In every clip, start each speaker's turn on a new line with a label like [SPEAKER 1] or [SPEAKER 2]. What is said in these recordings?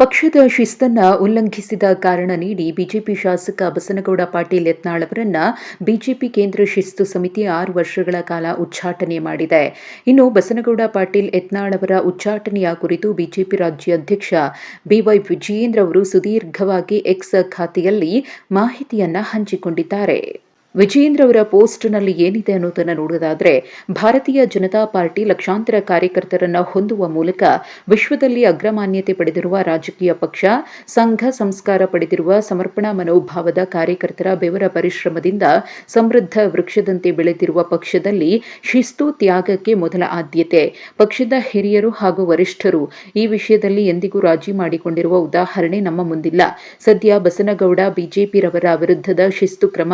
[SPEAKER 1] ಪಕ್ಷದ ಶಿಸ್ತನ್ನ ಉಲ್ಲಂಘಿಸಿದ ಕಾರಣ ನೀಡಿ ಬಿಜೆಪಿ ಶಾಸಕ ಬಸನಗೌಡ ಪಾಟೀಲ್ ಯತ್ನಾಳ್ ಅವರನ್ನ ಬಿಜೆಪಿ ಕೇಂದ್ರ ಶಿಸ್ತು ಸಮಿತಿ ಆರು ವರ್ಷಗಳ ಕಾಲ ಉಚ್ಚಾಟನೆ ಮಾಡಿದೆ. ಇನ್ನು ಬಸನಗೌಡ ಪಾಟೀಲ್ ಯತ್ನಾಳ್ ಅವರ ಉಚ್ಚಾಟನೆಯ ಕುರಿತು ಬಿಜೆಪಿ ರಾಜ್ಯಾಧ್ಯಕ್ಷ ಬಿವೈ ವಿಜಯೇಂದ್ರ ಅವರು ಸುದೀರ್ಘವಾಗಿ ಎಕ್ಸ್ ಖಾತೆಯಲ್ಲಿ ಮಾಹಿತಿಯನ್ನ ಹಂಚಿಕೊಂಡಿದ್ದಾರೆ. ವಿಜಯೇಂದ್ರ ಅವರ ಪೋಸ್ಟ್ನಲ್ಲಿ ಏನಿದೆ ಅನ್ನೋದನ್ನು ನೋಡೋದಾದರೆ, ಭಾರತೀಯ ಜನತಾ ಪಾರ್ಟಿ ಲಕ್ಷಾಂತರ ಕಾರ್ಯಕರ್ತರನ್ನ ಹೊಂದುವ ಮೂಲಕ ವಿಶ್ವದಲ್ಲಿ ಅಗ್ರಮಾನ್ಯತೆ ಪಡೆದಿರುವ ರಾಜಕೀಯ ಪಕ್ಷ, ಸಂಘ ಸಂಸ್ಕಾರ ಪಡೆದಿರುವ ಸಮರ್ಪಣಾ ಮನೋಭಾವದ ಕಾರ್ಯಕರ್ತರ ಬೆವರ ಪರಿಶ್ರಮದಿಂದ ಸಮೃದ್ಧ ವೃಕ್ಷದಂತೆ ಬೆಳೆದಿರುವ ಪಕ್ಷದಲ್ಲಿ ಶಿಸ್ತು ತ್ಯಾಗಕ್ಕೆ ಮೊದಲ ಆದ್ಯತೆ. ಪಕ್ಷದ ಹಿರಿಯರು ಹಾಗೂ ವರಿಷ್ಠರು ಈ ವಿಷಯದಲ್ಲಿ ಎಂದಿಗೂ ರಾಜಿ ಮಾಡಿಕೊಂಡಿರುವ ಉದಾಹರಣೆ ನಮ್ಮ ಮುಂದಿಲ್ಲ. ಸದ್ಯ ಬಸನಗೌಡ ಬಿಜೆಪಿರವರ ವಿರುದ್ಧದ ಶಿಸ್ತು ಕ್ರಮ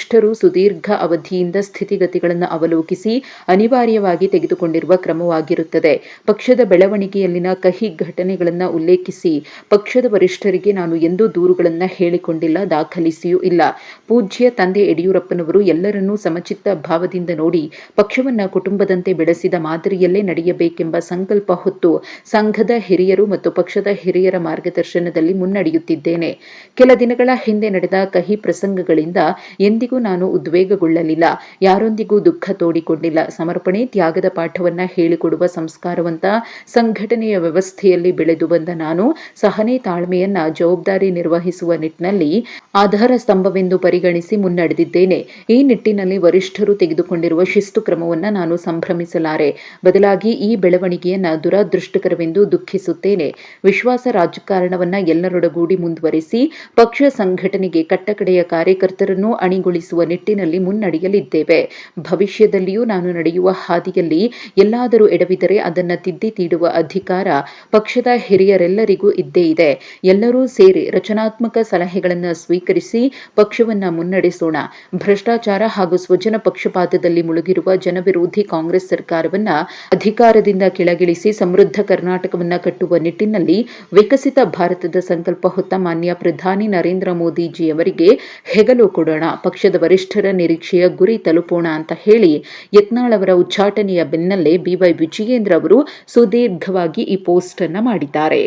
[SPEAKER 1] ವರಿಷ್ಠರು ಸುದೀರ್ಘ ಅವಧಿಯಿಂದ ಸ್ಥಿತಿಗತಿಗಳನ್ನು ಅವಲೋಕಿಸಿ ಅನಿವಾರ್ಯವಾಗಿ ತೆಗೆದುಕೊಂಡಿರುವ ಕ್ರಮವಾಗಿರುತ್ತದೆ. ಪಕ್ಷದ ಬೆಳವಣಿಗೆಯಲ್ಲಿನ ಕಹಿ ಘಟನೆಗಳನ್ನು ಉಲ್ಲೇಖಿಸಿ, ಪಕ್ಷದ ವರಿಷ್ಠರಿಗೆ ನಾನು ಎಂದೂ ದೂರುಗಳನ್ನು ಹೇಳಿಕೊಂಡಿಲ್ಲ, ದಾಖಲಿಸಿಯೂ ಇಲ್ಲ. ಪೂಜ್ಯ ತಂದೆ ಯಡಿಯೂರಪ್ಪನವರು ಎಲ್ಲರನ್ನೂ ಸಮಚಿತ್ತ ಭಾವದಿಂದ ನೋಡಿ, ಪಕ್ಷವನ್ನ ಕುಟುಂಬದಂತೆ ಬೆಳೆಸಿದ ಮಾದರಿಯಲ್ಲೇ ನಡೆಯಬೇಕೆಂಬ ಸಂಕಲ್ಪ ಹೊತ್ತು ಸಂಘದ ಹಿರಿಯರು ಮತ್ತು ಪಕ್ಷದ ಹಿರಿಯರ ಮಾರ್ಗದರ್ಶನದಲ್ಲಿ ಮುನ್ನಡೆಯುತ್ತಿದ್ದೇನೆ. ಕೆಲ ದಿನಗಳ ಹಿಂದೆ ನಡೆದ ಕಹಿ ಪ್ರಸಂಗಗಳಿಂದ ಎಂದಿಗೂ ನಾನು ಉದ್ವೇಗಗೊಳ್ಳಲಿಲ್ಲ. ಯಾರೊಂದಿಗೂ ದುಃಖ ತೋಡಿಕೊಂಡಿಲ್ಲ. ಸಮರ್ಪಣೆ ತ್ಯಾಗದ ಪಾಠವನ್ನ ಹೇಳಿಕೊಡುವ ಸಂಸ್ಕಾರವಂತ ಸಂಘಟನೆಯ ವ್ಯವಸ್ಥೆಯಲ್ಲಿ ಬೆಳೆದು ಬಂದ ನಾನು ಸಹನೆ ತಾಳ್ಮೆಯನ್ನ ಜವಾಬ್ದಾರಿ ನಿರ್ವಹಿಸುವ ನಿಟ್ಟಿನಲ್ಲಿ ಆಧಾರ ಸ್ತಂಭವೆಂದು ಪರಿಗಣಿಸಿ ಮುನ್ನಡೆದಿದ್ದೇನೆ. ಈ ನಿಟ್ಟಿನಲ್ಲಿ ವರಿಷ್ಠರು ತೆಗೆದುಕೊಂಡಿರುವ ಶಿಸ್ತು ಕ್ರಮವನ್ನ ನಾನು ಸಂಭ್ರಮಿಸಲಾರೆ. ಬದಲಾಗಿ ಈ ಬೆಳವಣಿಗೆಯನ್ನ ದುರಾದೃಷ್ಟಕರವೆಂದು ದುಃಖಿಸುತ್ತೇನೆ. ವಿಶ್ವಾಸ ರಾಜಕಾರಣವನ್ನ ಎಲ್ಲರೊಡಗೂಡಿ ಮುಂದುವರಿಸಿ ಪಕ್ಷ ಸಂಘಟನೆಗೆ ಕಟ್ಟಕಡೆಯ ಕಾರ್ಯಕರ್ತರನ್ನು ಅಣಿಗೊಳಿಸಿ ನಿಟ್ಟಿನಲ್ಲಿ ಮುನ್ನಡೆಯಲಿದ್ದೇವೆ. ಭವಿಷ್ಯದಲ್ಲಿಯೂ ನಾನು ನಡೆಯುವ ಹಾದಿಯಲ್ಲಿ ಎಲ್ಲಾದರೂ ಎಡವಿದರೆ ಅದನ್ನು ತಿದ್ದಿ ತೀಡುವ ಅಧಿಕಾರ ಪಕ್ಷದ ಹಿರಿಯರೆಲ್ಲರಿಗೂ ಇದ್ದೇ ಇದೆ. ಎಲ್ಲರೂ ಸೇರಿ ರಚನಾತ್ಮಕ ಸಲಹೆಗಳನ್ನು ಸ್ವೀಕರಿಸಿ ಪಕ್ಷವನ್ನ ಮುನ್ನಡೆಸೋಣ. ಭ್ರಷ್ಟಾಚಾರ ಹಾಗೂ ಸ್ವಜನ ಪಕ್ಷಪಾತದಲ್ಲಿ ಮುಳುಗಿರುವ ಜನವಿರೋಧಿ ಕಾಂಗ್ರೆಸ್ ಸರ್ಕಾರವನ್ನ ಅಧಿಕಾರದಿಂದ ಕೆಳಗಿಳಿಸಿ ಸಮೃದ್ಧ ಕರ್ನಾಟಕವನ್ನ ಕಟ್ಟುವ ನಿಟ್ಟಿನಲ್ಲಿ ವಿಕಸಿತ ಭಾರತದ ಸಂಕಲ್ಪ ಹೊತ್ತ ಮಾನ್ಯ ಪ್ರಧಾನಿ ನರೇಂದ್ರ ಮೋದಿಜಿಯವರಿಗೆ ಹೆಗಲು ಕೊಡೋಣ. ಪಕ್ಷ ಪಕ್ಷದ ವರಿಷ್ಠರ ನಿರೀಕ್ಷೆಯ ಗುರಿ ತಲುಪೋಣ ಅಂತ ಹೇಳಿ ಯತ್ನಾಳ್ ಅವರ ಉಚ್ಚಾಟನೆಯ ಬೆನ್ನಲ್ಲೇ ಬಿವೈ ವಿಜಯೇಂದ್ರ ಅವರು ಸುದೀರ್ಘವಾಗಿ ಈ ಪೋಸ್ಟ್ ಅನ್ನ ಮಾಡಿದ್ದಾರೆ.